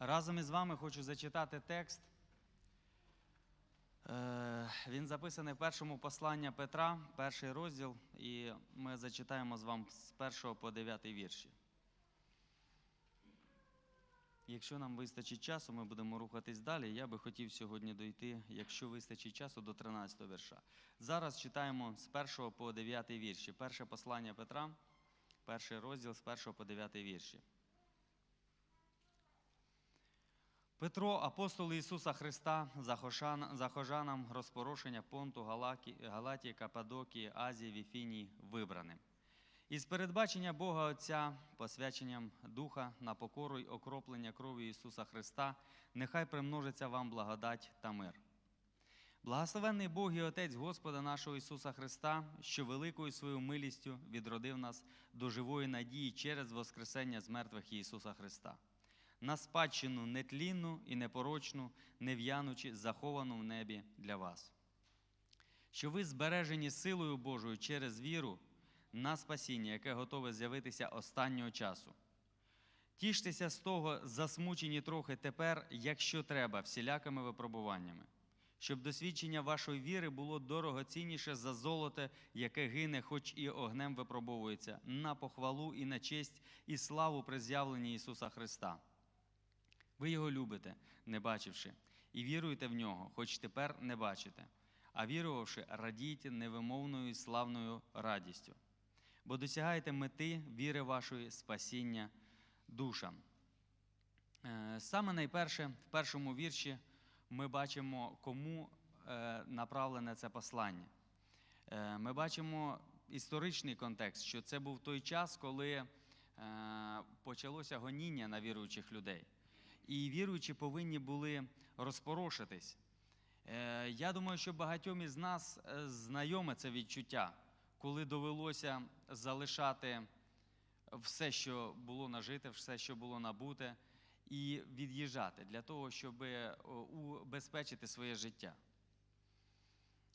Разом із вами хочу зачитати текст. Е, Він записаний в першому посланні Петра, перший розділ, і ми зачитаємо з вами з першого по дев'ятий вірші. Якщо нам вистачить часу, ми будемо рухатись далі. Я би хотів сьогодні дойти, якщо вистачить часу, до 13 вірша. Зараз читаємо з 1 по 9 вірші. Перше послання Петра, перший розділ з 1 по 9 вірші. Петро, апостол Ісуса Христа, захожанам розпорошення Понту, Галатії, Кападокії, Азії, Віфінії вибраним. Із передбачення Бога Отця, посвяченням Духа на покору й окроплення крові Ісуса Христа, нехай примножиться вам благодать та мир. Благословенний Бог і Отець Господа нашого Ісуса Христа, що великою своєю милістю відродив нас до живої надії через Воскресення з мертвих Ісуса Христа, на спадщину нетлінну і непорочну, нев'янучи, заховану в небі для вас. Що ви збережені силою Божою через віру на спасіння, яке готове з'явитися останнього часу. Тіштеся з того, засмучені трохи тепер, якщо треба, всілякими випробуваннями, щоб досвідчення вашої віри було дорогоцінніше за золоте, яке гине, хоч і огнем випробовується, на похвалу і на честь і славу при з'явленні Ісуса Христа. Ви його любите, не бачивши, і віруєте в нього, хоч тепер не бачите, а вірувавши, радійте невимовною славною радістю, бо досягаєте мети віри вашої спасіння душам. Е, Саме найперше в першому вірші ми бачимо, кому е, направлене це послання. Е, Ми бачимо історичний контекст, що це був той час, коли почалося гоніння на віруючих людей. І віруючі повинні були розпорошитись. Е, Я думаю, що багатьом із нас е, знайоме це відчуття, коли довелося залишати все, що було нажите, все, що було набуте, і від'їжджати для того, щоб е, убезпечити своє життя.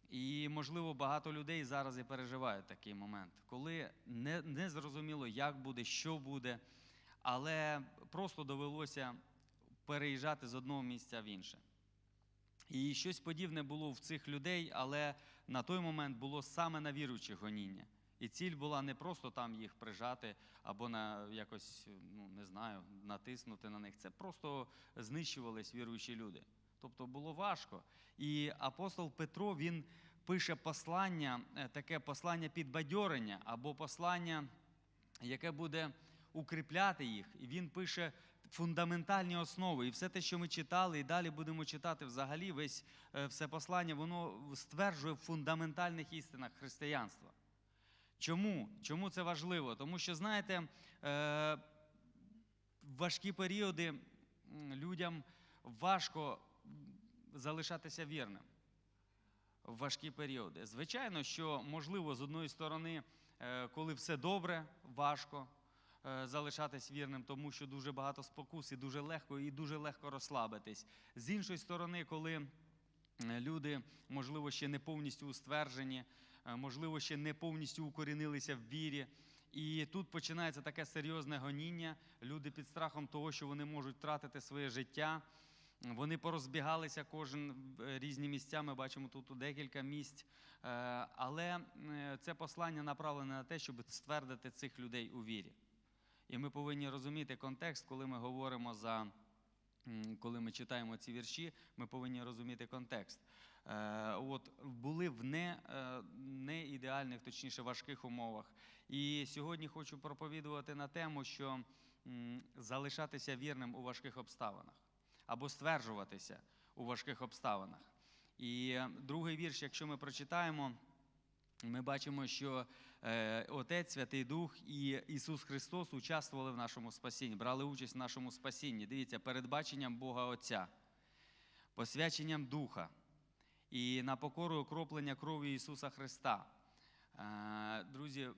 І, можливо, багато людей зараз і переживають такий момент, коли не, не зрозуміло, як буде, що буде, але просто довелося переїжджати з одного місця в інше. І щось подібне було в цих людей, але на той момент було саме на віруючих гоніння. І ціль була не просто там їх прижати або на якось, ну не знаю, натиснути на них. Це просто знищувались віруючі люди. Тобто було важко. І апостол Петро він пише послання, е, таке послання підбадьорення або послання, яке буде укріпляти їх. І він пише фундаментальні основи. І все те, що ми читали, і далі будемо читати взагалі, весь е, все послання, воно стверджує в фундаментальних істинах християнства. Чому? Чому це важливо? Тому що, знаєте, е, в важкі періоди людям важко залишатися вірним. В важкі періоди. Звичайно, що можливо, з одної сторони, е, коли все добре, важко е, залишатись вірним, тому що дуже багато спокус і дуже легко, і дуже легко розслабитись. З іншої сторони, коли е, люди, можливо, ще не повністю устверджені, е, можливо, ще не повністю укорінилися в вірі. І тут починається таке серйозне гоніння. Люди під страхом того, що вони можуть втратити своє життя. Вони порозбігалися кожен в е, різні місця. Ми бачимо тут декілька місць. Е, Але е, це послання направлене на те, щоб ствердити цих людей у вірі. І ми повинні розуміти контекст, коли ми говоримо за. Коли ми читаємо ці вірші, ми повинні розуміти контекст. Е, от були в не, е, не ідеальних, точніше важких умовах. І сьогодні хочу проповідувати на тему, що залишатися вірним у важких обставинах або стверджуватися у важких обставинах. І е, другий вірш, якщо ми прочитаємо, ми бачимо, що Отець, Святий Дух і Ісус Христос участвували в нашому спасінні, брали участь в нашому спасінні. Дивіться, передбаченням Бога Отця, посвяченням Духа і на покору окроплення крові Ісуса Христа. Е, Друзі,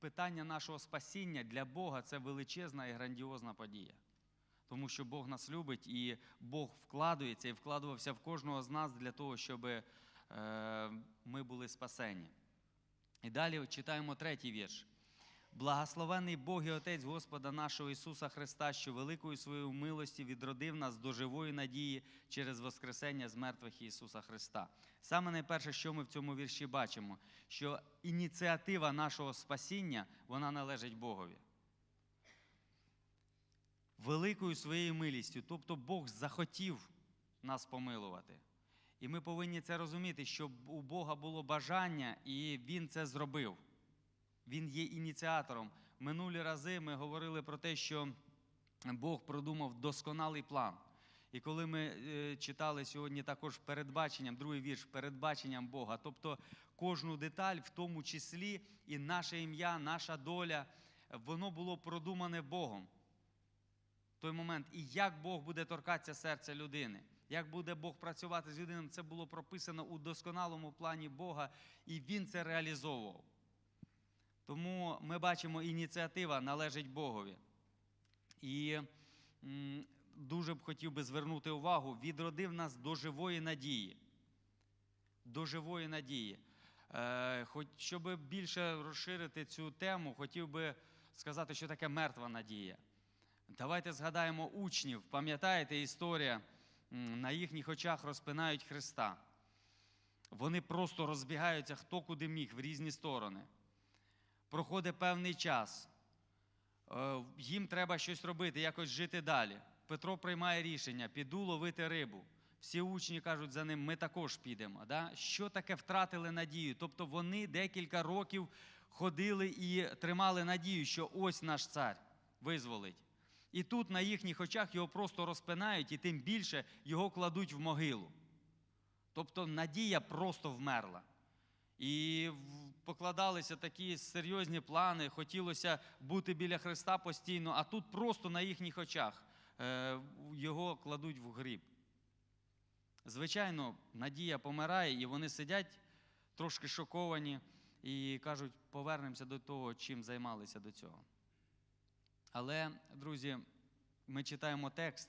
питання нашого спасіння для Бога це величезна і грандіозна подія. Тому що Бог нас любить і Бог вкладується і вкладувався в кожного з нас для того, щоб е, ми були спасені. І далі читаємо третій вірш. Благословений Бог і Отець Господа нашого Ісуса Христа, що великою своєю милості відродив нас до живої надії через Воскресення з мертвих Ісуса Христа. Саме найперше, що ми в цьому вірші бачимо, що ініціатива нашого спасіння вона належить Богові. Великою своєю милістю, тобто Бог захотів нас помилувати. І ми повинні це розуміти, що у Бога було бажання, і Він це зробив. Він є ініціатором. Минулі рази ми говорили про те, що Бог продумав досконалий план. І коли ми е, читали сьогодні також передбаченням, другий вірш, передбаченням Бога, тобто кожну деталь, в тому числі і наше ім'я, наша доля, воно було продумане Богом. В той момент, і як Бог буде торкатися серця людини, як буде Бог працювати з людиною, це було прописано у досконалому плані Бога, і Він це реалізовував. Тому ми бачимо, ініціатива належить Богові. І дуже б хотів би звернути увагу, відродив нас до живої надії. До живої надії. Е, хоч, щоб більше розширити цю тему, хотів би сказати, що таке мертва надія. Давайте згадаємо учнів. Пам'ятаєте історія? На їхніх очах розпинають Христа. Вони просто розбігаються хто куди міг в різні сторони. Проходить певний час. Е, Їм треба щось робити, якось жити далі. Петро приймає рішення: піду ловити рибу. Всі учні кажуть за ним, ми також підемо. Да? Що таке втратили надію? Тобто вони декілька років ходили і тримали надію, що ось наш цар визволить. І тут на їхніх очах його просто розпинають, і тим більше його кладуть в могилу. Тобто надія просто вмерла. І покладалися такі серйозні плани, хотілося бути біля Христа постійно, а тут просто на їхніх очах е, його кладуть в гріб. Звичайно, надія помирає, і вони сидять трошки шоковані і кажуть, повернемося до того, чим займалися до цього. Але, друзі, ми читаємо текст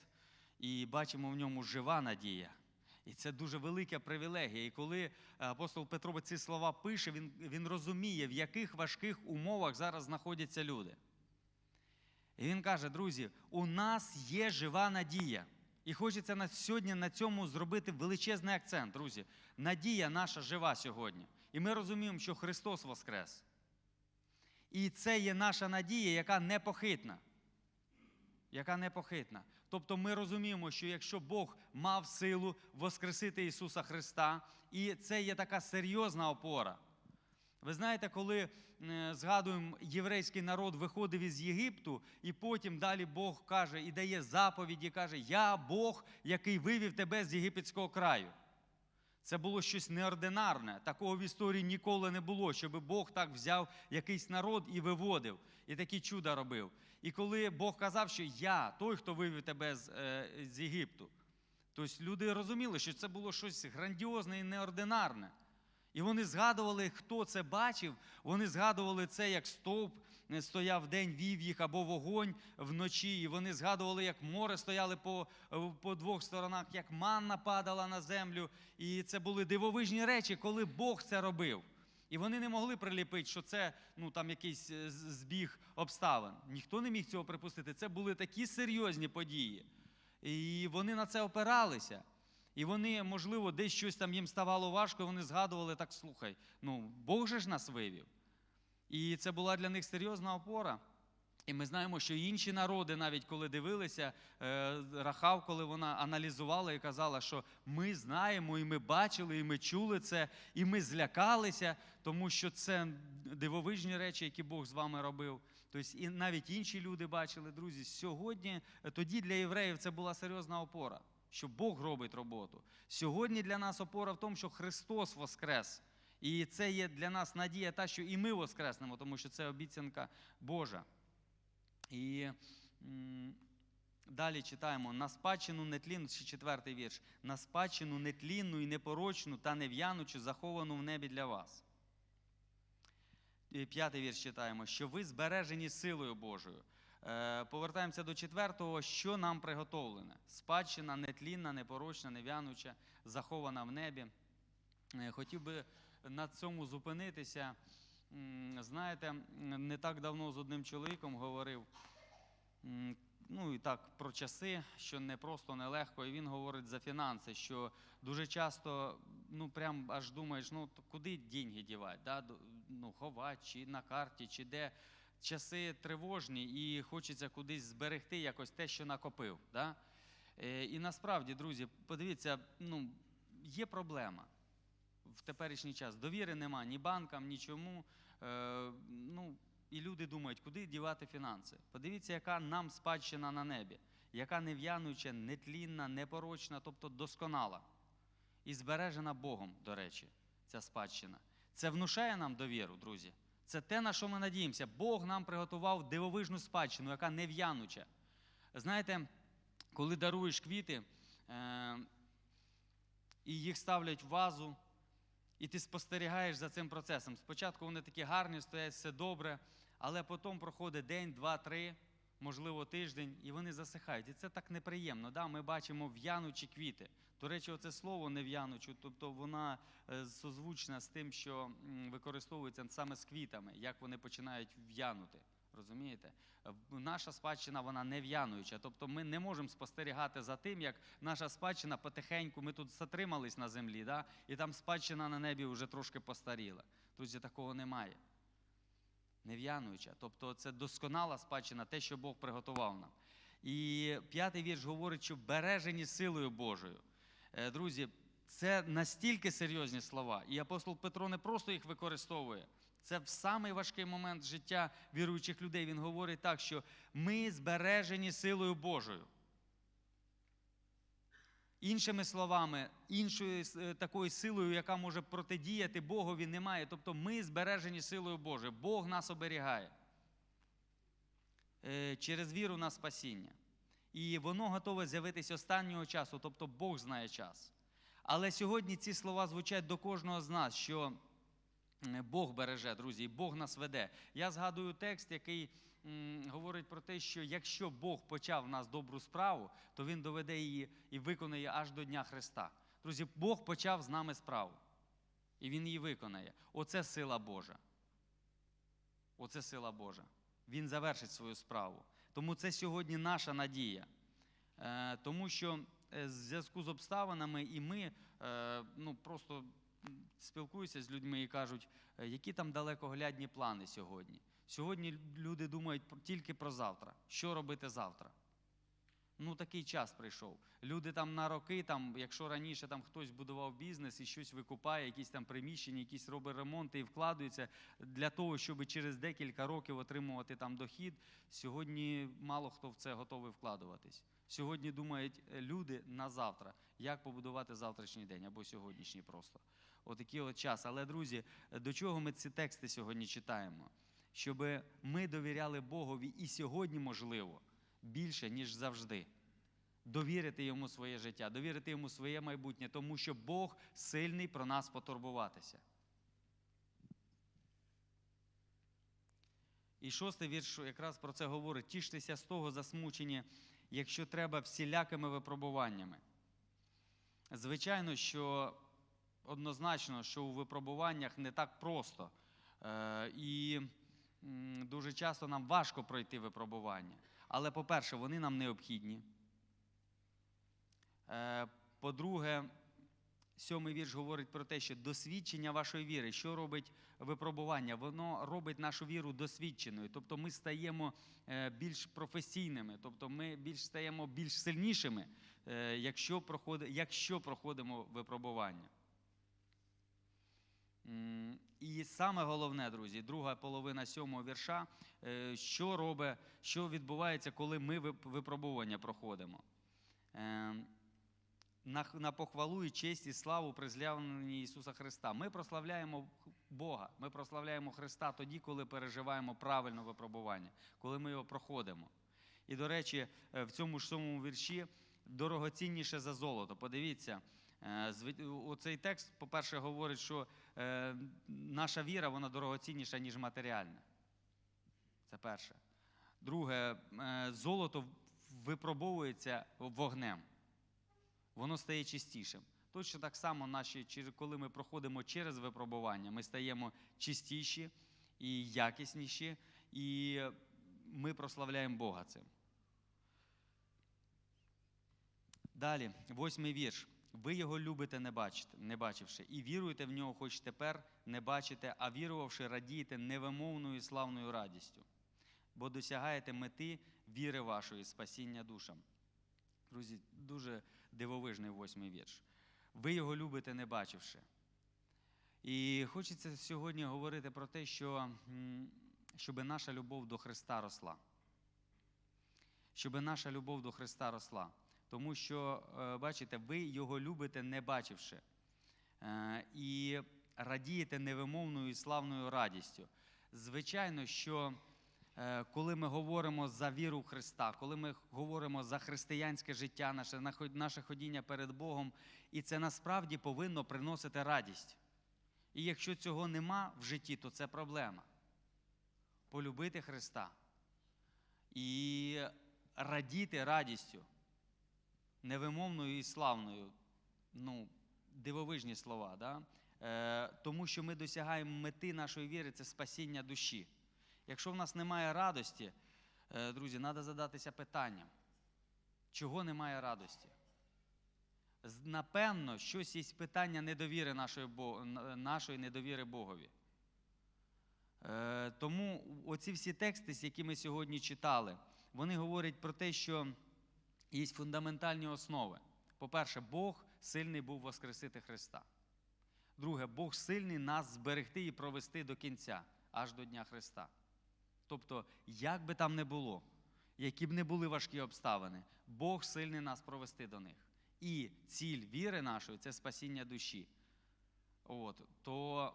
і бачимо в ньому жива надія. І це дуже велика привілегія. І коли е, апостол Петро ці слова пише, він, він розуміє, в яких важких умовах зараз знаходяться люди. І він каже: друзі, у нас є жива надія. І хочеться на сьогодні на цьому зробити величезний акцент, друзі. Надія наша жива сьогодні. І ми розуміємо, що Христос Воскрес. І це є наша надія, яка непохитна. Яка непохитна. Тобто ми розуміємо, що якщо Бог мав силу воскресити Ісуса Христа, і це є така серйозна опора. Ви знаєте, коли е, згадуємо, єврейський народ виходив із Єгипту, і потім далі Бог каже і дає заповіді, каже: Я Бог, який вивів тебе з єгипетського краю. Це було щось неординарне. Такого в історії ніколи не було, щоб Бог так взяв якийсь народ і виводив, і такі чуда робив. І коли Бог казав, що я той, хто вивів тебе з, е, з Єгипту, тобто люди розуміли, що це було щось грандіозне і неординарне. І вони згадували, хто це бачив, вони згадували це, як стовп е, стояв день, вів їх або вогонь вночі. І вони згадували, як море стояли по, е, по двох сторонах, як манна падала на землю. І це були дивовижні речі, коли Бог це робив. І вони не могли приліпити, що це ну, там якийсь е, збіг обставин. Ніхто не міг цього припустити. Це були такі серйозні події. І вони на це опиралися. І вони, можливо, десь щось там їм ставало важко, і вони згадували так, слухай, ну Бог же ж нас вивів. І це була для них серйозна опора. І ми знаємо, що інші народи, навіть коли дивилися, е, Рахав, коли вона аналізувала і казала, що ми знаємо, і ми бачили, і ми чули це, і ми злякалися, тому що це дивовижні речі, які Бог з вами робив. Тобто, і навіть інші люди бачили, друзі, сьогодні, тоді для євреїв це була серйозна опора, що Бог робить роботу. Сьогодні для нас опора в тому, що Христос воскрес. І це є для нас надія, та, що і ми воскреснемо, тому що це обіцянка Божа. І м, далі читаємо на спадщину нетлінну, ще четвертий вірш, на спадщину нетлінну і непорочну та нев'янучу, заховану в небі для вас. І п'ятий вірш читаємо, що ви збережені силою Божою. Е, повертаємося до четвертого, що нам приготовлене. Спадщина нетлінна, непорочна, нев'януча, захована в небі. Е, хотів би на цьому зупинитися. знаєте, не так давно з одним чоловіком говорив. Ну і так про часи, що не просто нелегко, і він говорить за фінанси, що дуже часто, ну прям аж думаєш, ну куди деньги дівати, да? ну, ховати, чи на карті, чи де. Часи тривожні, і хочеться кудись зберегти якось те, що накопив. Да? Е, І насправді, друзі, подивіться, ну, є проблема в теперішній час. Довіри нема ні банкам, нічому. Е, ну, і люди думають, куди дівати фінанси. Подивіться, яка нам спадщина на небі, яка нев'януча, нетлінна, непорочна, тобто досконала. І збережена Богом, до речі, ця спадщина. Це внушає нам довіру, друзі. Це те, на що ми надіємося. Бог нам приготував дивовижну спадщину, яка нев'януча. Знаєте, коли даруєш квіти, е- і їх ставлять в вазу, і ти спостерігаєш за цим процесом. Спочатку вони такі гарні, стоять все добре, але потім проходить день, два, три, можливо, тиждень, і вони засихають. І це так неприємно. Да? Ми бачимо в'янучі квіти. До речі, оце слово нев'янучу, тобто вона е, созвучна з тим, що використовується саме з квітами, як вони починають в'янути. Розумієте? Наша спадщина вона не в'януюча. Тобто ми не можемо спостерігати за тим, як наша спадщина потихеньку, ми тут затримались на землі, да? і там спадщина на небі вже трошки постаріла. Друзі, такого немає. Не в'януюча. Тобто це досконала спадщина, те, що Бог приготував нам. І п'ятий вірш говорить, що бережені силою Божою. Е, Друзі, це настільки серйозні слова. І апостол Петро не просто їх використовує. Це в самий важкий момент життя віруючих людей. Він говорить так, що ми збережені силою Божою. Іншими словами, іншою е, такою силою, яка може протидіяти Богові, немає. Тобто ми збережені силою Божою. Бог нас оберігає Е, через віру на спасіння. І воно готове з'явитися останнього часу, тобто Бог знає час. Але сьогодні ці слова звучать до кожного з нас, що е, Бог береже, друзі, Бог нас веде. Я згадую текст, який говорить про те, що якщо Бог почав в нас добру справу, то Він доведе її і виконає аж до Дня Христа. Друзі, Бог почав з нами справу. І Він її виконає. Оце сила Божа. Оце сила Божа. Він завершить свою справу. Тому це сьогодні наша надія. Е, тому що е, в зв'язку з обставинами і ми е, ну, просто спілкуюся з людьми і кажуть, е, які там далекоглядні плани сьогодні. Сьогодні люди думають тільки про завтра. Що робити завтра? Ну, такий час прийшов. Люди там на роки, там, якщо раніше там хтось будував бізнес і щось викупає, якісь там приміщення, якісь робить ремонти і вкладаються для того, щоб через декілька років отримувати там дохід. Сьогодні мало хто в це готовий вкладуватись. Сьогодні думають е, люди на завтра, як побудувати завтрашній день або сьогоднішній просто. Отакий от час. Але, друзі, до чого ми ці тексти сьогодні читаємо? Щоб ми довіряли Богові і сьогодні, можливо, більше, ніж завжди. Довірити йому своє життя, довірити йому своє майбутнє, тому що Бог сильний про нас потурбуватися. І шостий вірш якраз про це говорить: тіштеся з того засмучені, якщо треба, всілякими випробуваннями. Звичайно, що однозначно, що у випробуваннях не так просто. Е, і дуже часто нам важко пройти випробування. Але, по-перше, вони нам необхідні. Е, По-друге, сьомий вірш говорить про те, що досвідчення вашої віри, що робить випробування? Воно робить нашу віру досвідченою. Тобто ми стаємо е, більш професійними, тобто ми більш стаємо більш сильнішими, е, якщо, проходи, якщо проходимо випробування. І саме головне, друзі, друга половина сьомого вірша, е, що робить, що відбувається, коли ми випробування проходимо. Е, На, похвалу і честь і славу при з'явленні Ісуса Христа. Ми прославляємо Бога, ми прославляємо Христа тоді, коли переживаємо правильно випробування, коли ми його проходимо. І, до речі, е, в цьому ж самому вірші дорогоцінніше за золото. Подивіться, оцей текст, по-перше, говорить, що е, наша віра вона дорогоцінніша, ніж матеріальна. Це перше. Друге, е, золото випробовується вогнем. Воно стає чистішим. Точно так само, наші, коли ми проходимо через випробування, ми стаємо чистіші і якісніші, і ми прославляємо Бога цим. Далі, восьмий вірш. Ви його любите, не бачите, не бачивши, і віруєте в нього, хоч тепер не бачите, а вірувавши, радієте невимовною і славною радістю, бо досягаєте мети віри вашої, спасіння душам. Друзі, дуже дивовижний восьмий вірш. Ви його любите, не бачивши. І хочеться сьогодні говорити про те, що щоб наша любов до Христа росла. Щоб наша любов до Христа росла. Тому що, е, бачите, ви його любите, не бачивши. Е, І радієте невимовною і славною радістю. Звичайно, що е, коли ми говоримо за віру в Христа, коли ми говоримо за християнське життя, наше, наше ходіння перед Богом, і це насправді повинно приносити радість. І якщо цього нема в житті, то це проблема. Полюбити Христа і радіти радістю, невимовною і славною. Ну, дивовижні слова. Да? Е, Тому що ми досягаємо мети нашої віри це спасіння душі. Якщо в нас немає радості, е, друзі, треба задатися питанням, чого немає радості? Напевно, щось є питання недовіри нашої, нашої недовіри Богові. Е, Тому оці всі тексти, які ми сьогодні читали, вони говорять про те, що є фундаментальні основи. По-перше, Бог сильний був воскресити Христа. Друге, Бог сильний нас зберегти і провести до кінця, аж до Дня Христа. Тобто, як би там не було, які б не були важкі обставини, Бог сильний нас провести до них. І ціль віри нашої це спасіння душі. От, то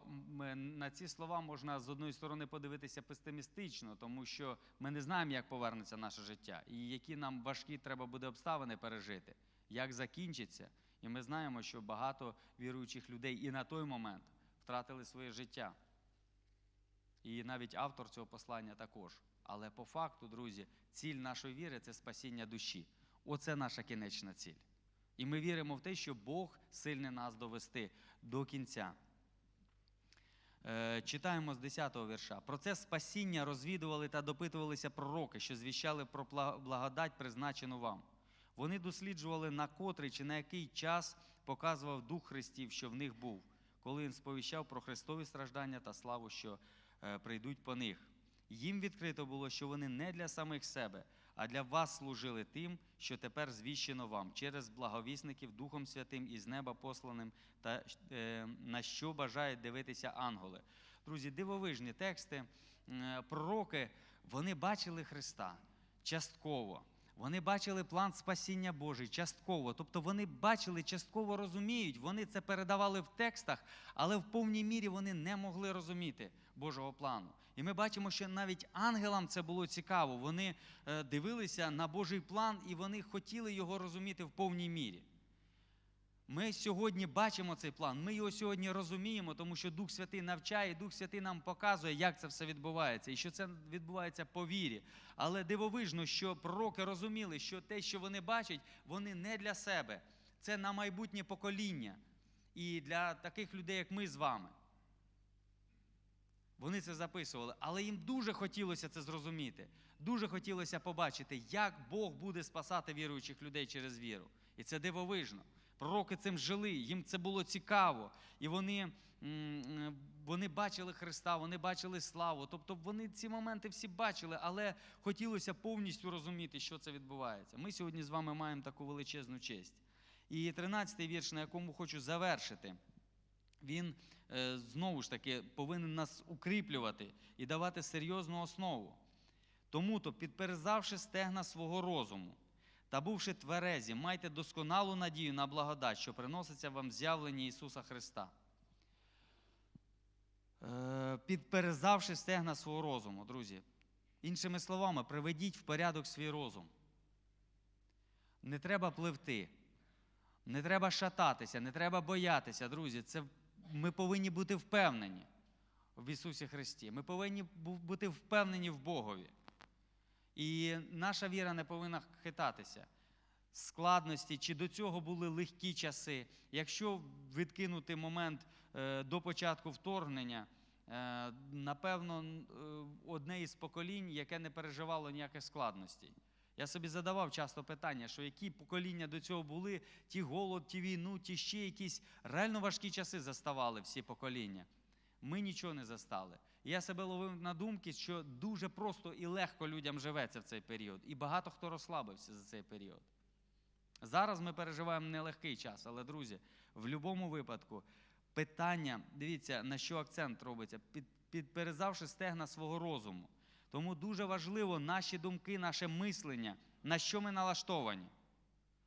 на ці слова можна з одної сторони подивитися песимістично, тому що ми не знаємо, як повернеться наше життя, і які нам важкі треба буде обставини пережити, як закінчиться. І ми знаємо, що багато віруючих людей і на той момент втратили своє життя. І навіть автор цього послання також. Але по факту, друзі, ціль нашої віри це спасіння душі. Оце наша кінечна ціль. І ми віримо в те, що Бог сильний нас довести до кінця. Е, Читаємо з 10-го вірша. Про це спасіння розвідували та допитувалися пророки, що звіщали про благодать, призначену вам. Вони досліджували, на котрий чи на який час показував Дух Христів, що в них був, коли він сповіщав про Христові страждання та славу, що е, прийдуть по них. Їм відкрито було, що вони не для самих себе, а для вас служили тим, що тепер звіщено вам через благовісників Духом Святим із неба посланим, та е, на що бажають дивитися ангели. Друзі, дивовижні тексти. Е, Пророки вони бачили Христа частково. Вони бачили план спасіння Божий частково. Тобто вони бачили, частково розуміють, вони це передавали в текстах, але в повній мірі вони не могли розуміти Божого плану. І ми бачимо, що навіть ангелам це було цікаво. Вони е, дивилися на Божий план і вони хотіли його розуміти в повній мірі. Ми сьогодні бачимо цей план, ми його сьогодні розуміємо, тому що Дух Святий навчає, Дух Святий нам показує, як це все відбувається, і що це відбувається по вірі. Але дивовижно, що пророки розуміли, що те, що вони бачать, вони не для себе. Це на майбутнє покоління. І для таких людей, як ми з вами. Вони це записували, але їм дуже хотілося це зрозуміти. Дуже хотілося побачити, як Бог буде спасати віруючих людей через віру. І це дивовижно. Пророки цим жили, їм це було цікаво. І вони, вони бачили Христа, вони бачили славу. Тобто вони ці моменти всі бачили, але хотілося повністю розуміти, що це відбувається. Ми сьогодні з вами маємо таку величезну честь. І 13-й вірш, на якому хочу завершити, він знову ж таки повинен нас укріплювати і давати серйозну основу. Тому то, підперезавши стегна свого розуму та бувши тверезі, майте досконалу надію на благодать, що приноситься вам з'явлення Ісуса Христа. Е, Підперезавши стегна свого розуму, друзі. Іншими словами, приведіть в порядок свій розум. Не треба пливти, не треба шататися, не треба боятися, друзі. Це ми повинні бути впевнені в Ісусі Христі. Ми повинні бути впевнені в Богові. І наша віра не повинна хитатися. Складності, чи до цього були легкі часи. Якщо відкинути момент е, до початку вторгнення, е, напевно, е, одне із поколінь, яке не переживало ніяких складностей. Я собі задавав часто питання, що які покоління до цього були, ті голод, ті війну, ті ще якісь реально важкі часи заставали всі покоління. Ми нічого не застали. І я себе ловив на думки, що дуже просто і легко людям живеться в цей період. І багато хто розслабився за цей період. Зараз ми переживаємо нелегкий час, але, друзі, в будь-якому випадку питання, дивіться, на що акцент робиться, під, підперезавши стегна свого розуму. Тому дуже важливо наші думки, наше мислення, на що ми налаштовані,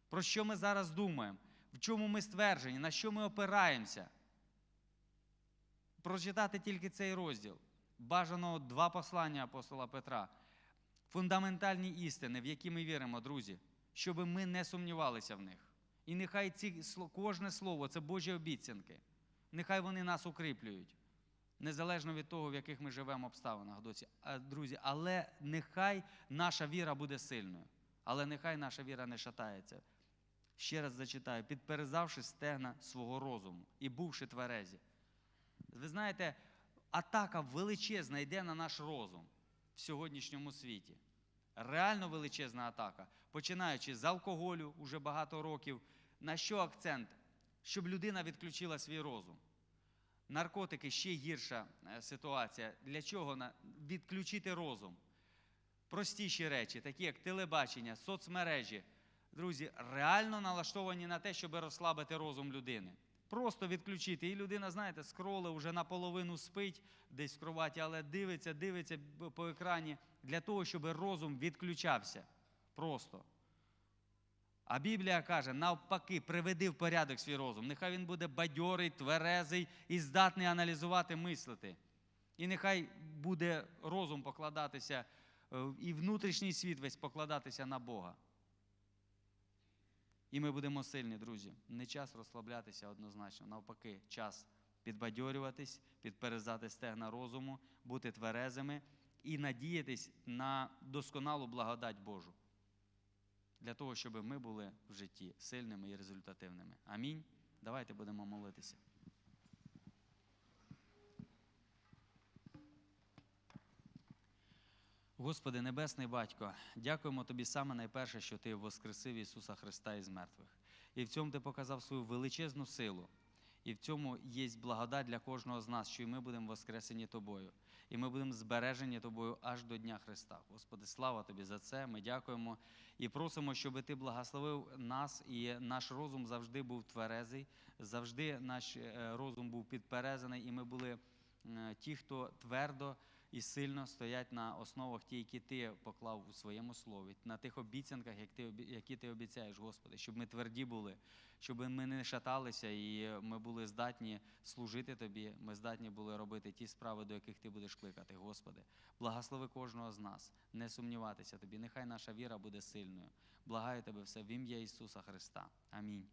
про що ми зараз думаємо, в чому ми стверджені, на що ми опираємося. Прочитати тільки цей розділ. Бажано два послання апостола Петра. Фундаментальні істини, в які ми віримо, друзі, щоб ми не сумнівалися в них. І нехай ці, кожне слово це Божі обіцянки. Нехай вони нас укріплюють, незалежно від того, в яких ми живемо обставинах. Друзі. Але нехай наша віра буде сильною. Але нехай наша віра не шатається. Ще раз зачитаю, підперезавши стегна свого розуму і бувши тверезі. Ви знаєте, атака величезна йде на наш розум в сьогоднішньому світі. Реально величезна атака, починаючи з алкоголю уже багато років. На що акцент? Щоб людина відключила свій розум. Наркотики ще гірша е, ситуація. Для чого? Відключити розум. Простіші речі, такі як телебачення, соцмережі. Друзі, реально налаштовані на те, щоб розслабити розум людини. Просто відключити. І людина, знаєте, скроли вже наполовину спить десь в кроваті, але дивиться, дивиться по екрані для того, щоб розум відключався. Просто. А Біблія каже, навпаки, приведи в порядок свій розум. Нехай він буде бадьорий, тверезий і здатний аналізувати, мислити. І нехай буде розум покладатися, е, і внутрішній світ весь покладатися на Бога. І ми будемо сильні, друзі. Не час розслаблятися однозначно. Навпаки, час підбадьорюватись, підперезати стегна розуму, бути тверезими і надіятись на досконалу благодать Божу. Для того, щоб ми були в житті сильними і результативними. Амінь. Давайте будемо молитися. Господи, Небесний Батько, дякуємо Тобі саме найперше, що Ти воскресив Ісуса Христа із мертвих. І в цьому Ти показав свою величезну силу. І в цьому є благодать для кожного з нас, що і ми будемо воскресені Тобою. І ми будемо збережені Тобою аж до Дня Христа. Господи, слава Тобі за це. Ми дякуємо і просимо, щоб Ти благословив нас, і наш розум завжди був тверезий, завжди наш е, розум був підперезаний, і ми були е, ті, хто твердо і сильно стоять на основах ті, які ти поклав у своєму слові, на тих обіцянках, як ти, які ти обіцяєш, Господи, щоб ми тверді були, щоб ми не шаталися і ми були здатні служити Тобі, ми здатні були робити ті справи, до яких Ти будеш кликати, Господи. Благослови кожного з нас, не сумніватися Тобі. Нехай наша віра буде сильною. Благаю Тебе все в ім'я Ісуса Христа. Амінь.